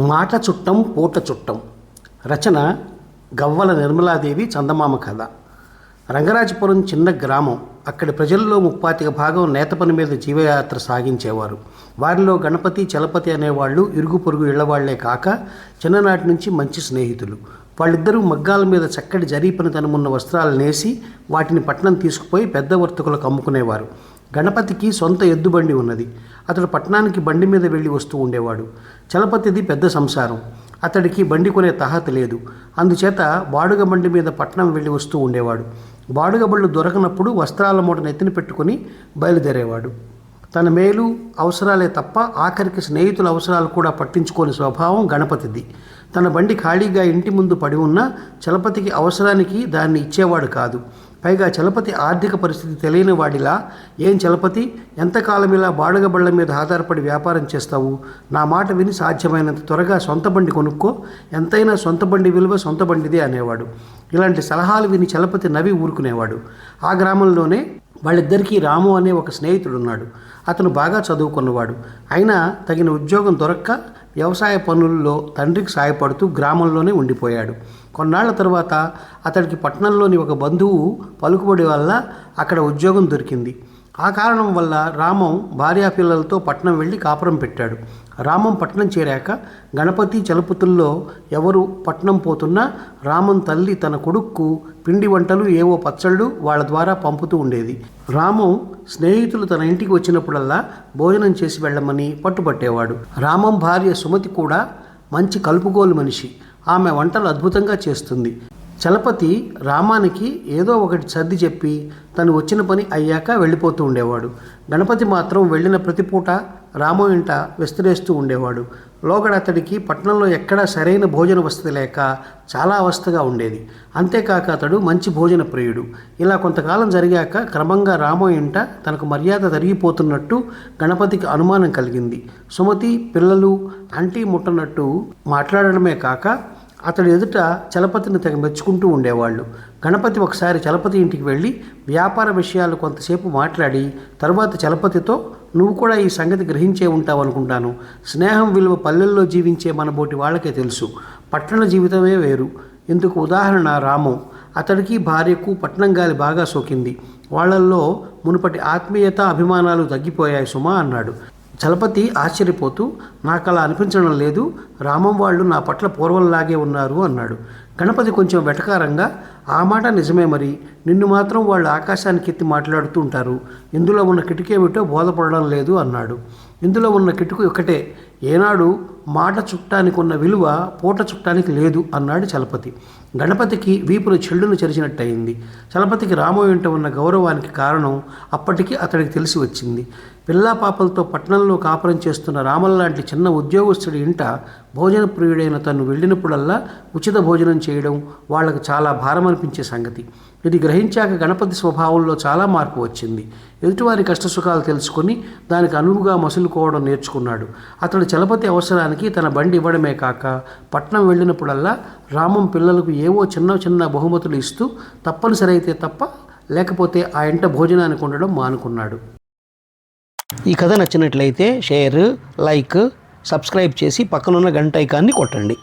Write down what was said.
మాట చుట్టం పూట చుట్టం. రచన గవ్వల నిర్మలాదేవి చందమామ కథ. రంగరాజపురం చిన్న గ్రామం. అక్కడి ప్రజల్లో ముప్పాతిక భాగం నేత పని మీద జీవయాత్ర సాగించేవారు. వారిలో గణపతి చలపతి అనేవాళ్ళు ఇరుగు పొరుగు ఇళ్ళవాళ్ళే కాక చిన్ననాటి నుంచి మంచి స్నేహితులు. వాళ్ళిద్దరూ మగ్గాల మీద చక్కటి జరీపనితనమున్న వస్త్రాలు నేసి వాటిని పట్నం తీసుకుపోయి పెద్ద వర్తకులకు అమ్ముకునేవారు. గణపతికి సొంత ఎద్దుబండి ఉన్నది. అతడు పట్టణానికి బండి మీద వెళ్ళి వస్తూ ఉండేవాడు. చలపతిది పెద్ద సంసారం. అతడికి బండి కొనే తహత లేదు. అందుచేత బాడుగ బండి మీద పట్నం వెళ్ళి వస్తూ ఉండేవాడు. బాడుగ బళ్ళు దొరకనప్పుడు వస్త్రాల మూట నెత్తిన పెట్టుకుని బయలుదేరేవాడు. తన మేలు అవసరాలే తప్ప ఆఖరికి స్నేహితుల అవసరాలు కూడా పట్టించుకోని స్వభావం గణపతిది. తన బండి ఖాళీగా ఇంటి ముందు పడి ఉన్న చలపతికి అవసరానికి దాన్ని ఇచ్చేవాడు కాదు. పైగా చలపతి ఆర్థిక పరిస్థితి తెలియని వాడిలా ఏం చలపతి? ఎంతకాలం ఇలా బాడుగ బళ్ళ మీద ఆధారపడి వ్యాపారం చేస్తావు? నా మాట విని సాధ్యమైనంత త్వరగా సొంత బండి కొనుక్కో. ఎంతైనా సొంత బండి విలువ సొంత బండిదే అనేవాడు. ఇలాంటి సలహాలు విని చలపతి నవి ఊరుకునేవాడు. ఆ గ్రామంలోనే వాళ్ళిద్దరికీ రాము అనే ఒక స్నేహితుడున్నాడు. అతను బాగా చదువుకున్నవాడు. అయినా తగిన ఉద్యోగం దొరక్క వ్యవసాయ పనుల్లో తండ్రికి సాయపడుతూ గ్రామంలోనే ఉండిపోయాడు. కొన్నాళ్ళ తర్వాత అతడికి పట్టణంలోని ఒక బంధువు పలుకుబడి వల్ల అక్కడ ఉద్యోగం దొరికింది. ఆ కారణం వల్ల రామం భార్యా పిల్లలతో పట్నం వెళ్ళి కాపురం పెట్టాడు. రామం పట్నం చేరాక గణపతి చలపతుల్లో ఎవరు పట్నం పోతున్నా రామం తల్లి తన కొడుక్కు పిండి వంటలు ఏవో పచ్చళ్ళు వాళ్ళ ద్వారా పంపుతూ ఉండేది. రామం స్నేహితులు తన ఇంటికి వచ్చినప్పుడల్లా భోజనం చేసి వెళ్ళమని పట్టుపట్టేవాడు రామం భార్య సుమతి కూడా మంచి కలుపుగోలు మనిషి. ఆమె వంటలు అద్భుతంగా చేస్తుంది. చలపతి రామానికి ఏదో ఒకటి సర్ది చెప్పి తను వచ్చిన పని అయ్యాక వెళ్ళిపోతూ ఉండేవాడు. గణపతి మాత్రం వెళ్ళిన ప్రతి పూట రాము ఇంట విస్తరేస్తూ ఉండేవాడు. లోగడ అతడికి పట్టణంలో ఎక్కడా సరైన భోజన వసతి లేక చాలా అవస్థగా ఉండేది. అంతేకాక అతడు మంచి భోజన ప్రియుడు. ఇలా కొంతకాలం జరిగాక క్రమంగా రాము ఇంట తనకు మర్యాద తరిగిపోతున్నట్టు గణపతికి అనుమానం కలిగింది. సుమతి పిల్లలు అంటీ ముట్టనట్టు మాట్లాడడమే కాక అతడు ఎదుట చలపతిని తెగ మెచ్చుకుంటూ ఉండేవాళ్ళు. గణపతి ఒకసారి చలపతి ఇంటికి వెళ్ళి వ్యాపార విషయాలు కొంతసేపు మాట్లాడి తర్వాత చలపతితో నువ్వు కూడా ఈ సంగతి గ్రహించే ఉంటావు అనుకుంటాను. స్నేహం విలువ పల్లెల్లో జీవించే మనబోటి వాళ్ళకే తెలుసు. పట్టణ జీవితమే వేరు. ఇందుకు ఉదాహరణ రామం. అతడికి భార్యకు పట్నం గాలి బాగా సోకింది. వాళ్ళల్లో మునుపటి ఆత్మీయత అభిమానాలు తగ్గిపోయాయి సుమా అన్నాడు. చలపతి ఆశ్చర్యపోతూ నాకు అలా అనిపించడం లేదు రామం వాళ్ళు నా పట్ల పూర్వంలాగే ఉన్నారు అన్నాడు. గణపతి కొంచెం వెటకారంగా ఆ మాట నిజమే మరి నిన్ను మాత్రం వాళ్ళు ఆకాశానికి ఎత్తి మాట్లాడుతూ ఉంటారు. ఇందులో ఉన్న కిటికీ ఏమిటో బోధపడడం లేదు అన్నాడు. ఇందులో ఉన్న కిటుకు ఒకటే ఏనాడు మాట చుట్టానికి ఉన్న విలువ పూట చుట్టానికి లేదు అన్నాడు చలపతి. గణపతికి వీపును చెల్లును చెరిచినట్టయింది. చలపతికి రాము వెంట ఉన్న గౌరవానికి కారణం అప్పటికి అతడికి తెలిసి వచ్చింది. పిల్లా పాపలతో పట్టణంలో కాపురం చేస్తున్న రామల్లాంటి చిన్న ఉద్యోగస్తుడి ఇంట భోజన ప్రియుడైన తను వెళ్ళినప్పుడల్లా ఉచిత భోజనం చేయడం వాళ్ళకు చాలా భారం అనిపించే సంగతి. ఇది గ్రహించాక గణపతి స్వభావంలో చాలా మార్పు వచ్చింది. ఎదుటివారి కష్టసుఖాలు తెలుసుకొని దానికి అనువుగా మసులుకోవడం నేర్చుకున్నాడు. అతడు చలపతి అవసరానికి తన బండి ఇవ్వడమే కాక పట్నం వెళ్ళినప్పుడల్లా రామం పిల్లలకు ఏవో చిన్న చిన్న బహుమతులు ఇస్తూ తప్పనిసరి అయితే తప్ప లేకపోతే ఆ ఇంట భోజనానికి ఉండడం మానుకున్నాడు. ఈ కథ నచ్చినట్లయితే షేర్ లైక్ సబ్స్క్రైబ్ చేసి పక్కనున్న గంట ఐకాన్ని కొట్టండి.